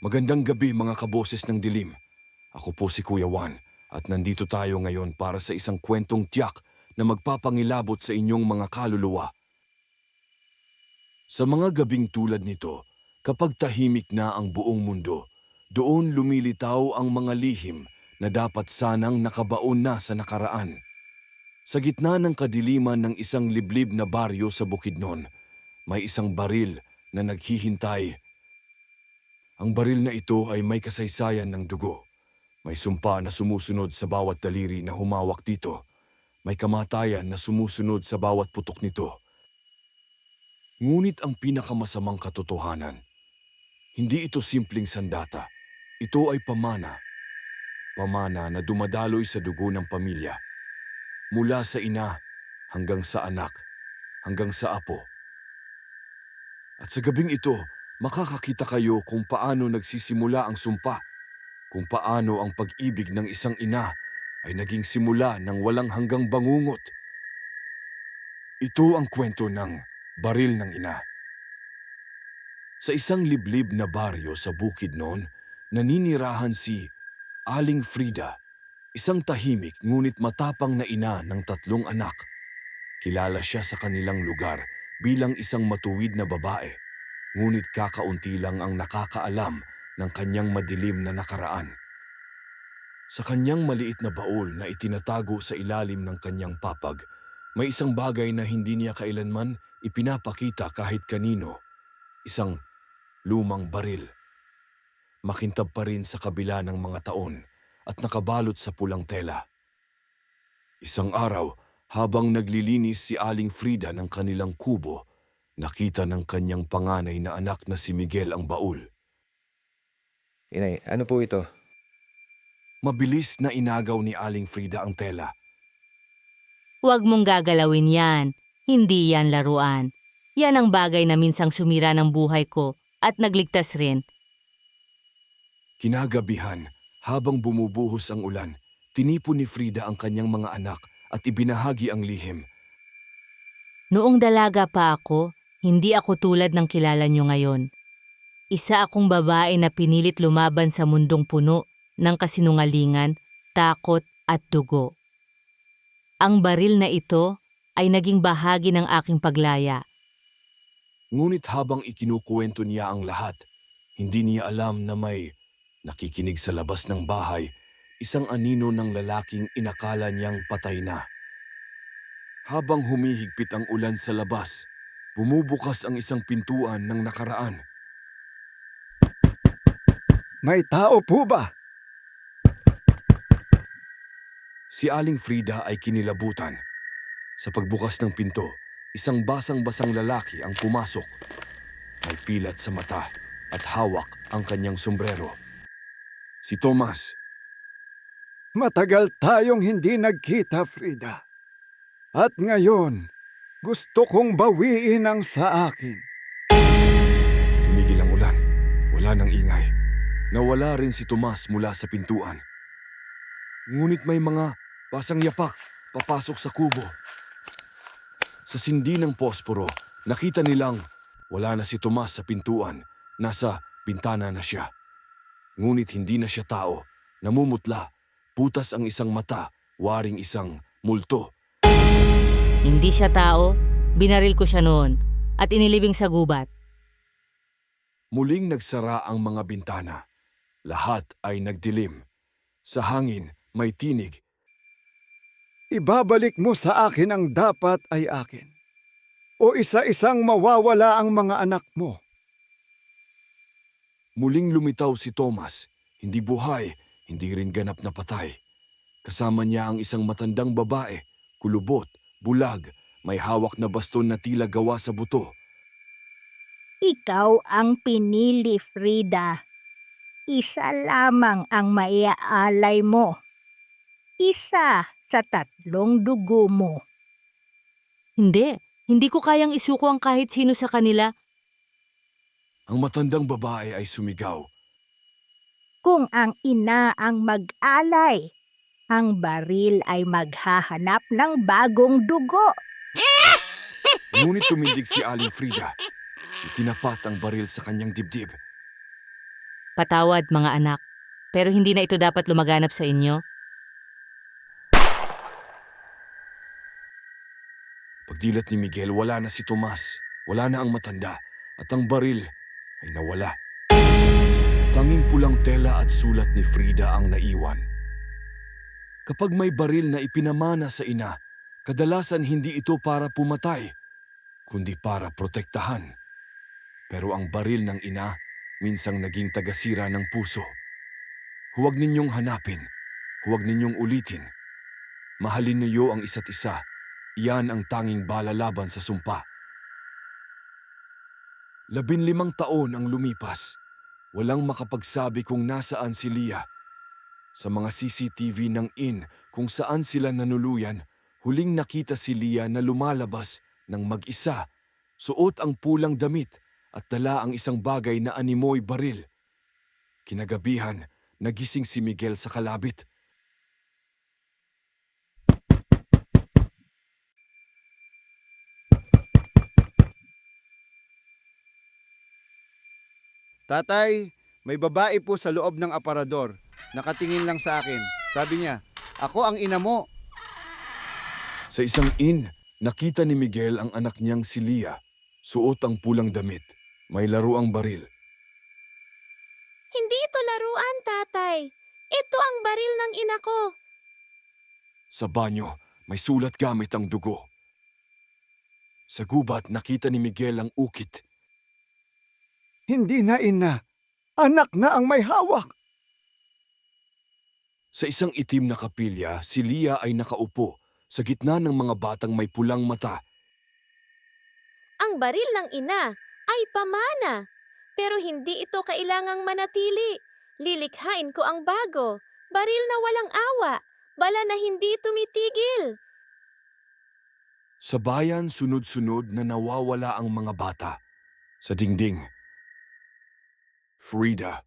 Magandang gabi mga kaboses ng dilim. Ako po si Kuya Juan at nandito tayo ngayon para sa isang kwentong tiyak na magpapangilabot sa inyong mga kaluluwa. Sa mga gabing tulad nito, kapag tahimik na ang buong mundo, doon lumilitaw ang mga lihim na dapat sanang nakabaon na sa nakaraan. Sa gitna ng kadiliman ng isang liblib na baryo sa Bukidnon, may isang baril na naghihintay ang baril na ito ay may kasaysayan ng dugo. May sumpa na sumusunod sa bawat daliri na humawak dito. May kamatayan na sumusunod sa bawat putok nito. Ngunit ang pinakamasamang katotohanan, hindi ito simpleng sandata. Ito ay pamana. Pamana na dumadaloy sa dugo ng pamilya. Mula sa ina hanggang sa anak, hanggang sa apo. At sa gabing ito, makakakita kayo kung paano nagsisimula ang sumpa, kung paano ang pag-ibig ng isang ina ay naging simula ng walang hanggang bangungot. Ito ang kwento ng baril ng ina. Sa isang liblib na baryo sa bukid noon, naninirahan si Aling Frida, isang tahimik ngunit matapang na ina ng tatlong anak. Kilala siya sa kanilang lugar bilang isang matuwid na babae ngunit kakaunti lang ang nakakaalam ng kanyang madilim na nakaraan. Sa kanyang maliit na baul na itinatago sa ilalim ng kanyang papag, may isang bagay na hindi niya kailanman ipinapakita kahit kanino. Isang lumang baril. Makintab pa rin sa kabila ng mga taon at nakabalot sa pulang tela. Isang araw, habang naglilinis si Aling Frida ng kanilang kubo, Nakita ng kanyang panganay na anak na si Miguel ang baul. Inay, ano po ito? Mabilis na inagaw ni Aling Frida ang tela. Huwag mong gagalawin yan. Hindi yan laruan. Yan ang bagay na minsang sumira ng buhay ko at nagligtas rin. Kinagabihan, habang bumubuhos ang ulan, tinipon ni Frida ang kanyang mga anak at ibinahagi ang lihim. Noong dalaga pa ako, hindi ako tulad ng kilala nyo ngayon. Isa akong babae na pinilit lumaban sa mundong puno ng kasinungalingan, takot at dugo. Ang baril na ito ay naging bahagi ng aking paglaya. Ngunit habang ikinukuwento niya ang lahat, hindi niya alam na may nakikinig sa labas ng bahay, isang anino ng lalaking inakala niyang patay na. Habang humihigpit ang ulan sa labas, bumubukas ang isang pintuan ng nakaraan. May tao po ba? Si Aling Frida ay kinilabutan. Sa pagbukas ng pinto, isang basang-basang lalaki ang pumasok. May pilat sa mata at hawak ang kanyang sombrero. Si Thomas, Matagal tayong hindi nagkita, Frida. At ngayon, gusto kong bawiin ang sa akin. tumigil ang ulan. Wala nang ingay. Nawala rin si Tomas mula sa pintuan. Ngunit may mga pasang yapak papasok sa kubo. Sa sindi ng posporo, nakita nilang wala na si Tomas sa pintuan. Nasa bintana na siya. Ngunit hindi na siya tao. Namumutla. Putas ang isang mata, waring isang multo. Hindi siya tao, binaril ko siya noon at inilibing sa gubat. Muling nagsara ang mga bintana. Lahat ay nagdilim. Sa hangin, may tinig. Ibabalik mo sa akin ang dapat ay akin. O isa-isang mawawala ang mga anak mo. Muling lumitaw si Thomas. Hindi buhay, hindi rin ganap na patay. Kasama niya ang isang matandang babae, kulubot, bulag, may hawak na baston na tila gawa sa buto. Ikaw ang pinili, Frida. Isa lamang ang maiaalay mo. Isa sa tatlong dugo mo. Hindi, hindi ko kayang isuko ang kahit sino sa kanila. Ang matandang babae ay sumigaw. Kung ang ina ang mag-alay, ang baril ay maghahanap ng bagong dugo. Ngunit tumindig si Aling Frida. Itinapat ang baril sa kanyang dibdib. Patawad, mga anak. Pero hindi na ito dapat lumaganap sa inyo. Pagdilat ni Miguel, wala na si Tomas. Wala na ang matanda. At ang baril ay nawala. Tanging pulang tela at sulat ni Frida ang naiwan. Kapag may baril na ipinamana sa ina, kadalasan hindi ito para pumatay, kundi para protektahan. Pero ang baril ng ina, minsang naging tagasira ng puso. Huwag ninyong hanapin, huwag ninyong ulitin. Mahalin niyo ang isa't isa, iyan ang tanging bala laban sa sumpa. Labinlimang taon ang lumipas. Walang makapagsabi kung nasaan si Lia. Sa mga CCTV ng IN kung saan sila nanuluyan, huling nakita si Lia na lumalabas ng mag-isa. Suot ang pulang damit at dala ang isang bagay na animoy baril. Kinagabihan, nagising si Miguel sa kalabit. Tatay, may babae po sa loob ng aparador. Nakatingin lang sa akin. Sabi niya, ako ang ina mo. Sa isang inn, nakita ni Miguel ang anak niyang si Lia. Suot ang pulang damit. May laro ang baril. Hindi ito laruan, tatay. Ito ang baril ng ina ko. Sa banyo, may sulat gamit ang dugo. Sa gubat, nakita ni Miguel ang ukit. Hindi na ina. Anak na ang may hawak. Sa isang itim na kapilya, si Lia ay nakaupo sa gitna ng mga batang may pulang mata. Ang baril ng ina ay pamana. Pero hindi ito kailangang manatili. Lilikhain ko ang bago. Baril na walang awa. Bala na hindi tumitigil. Sa bayan, sunod-sunod na nawawala ang mga bata. Sa dingding. Frida,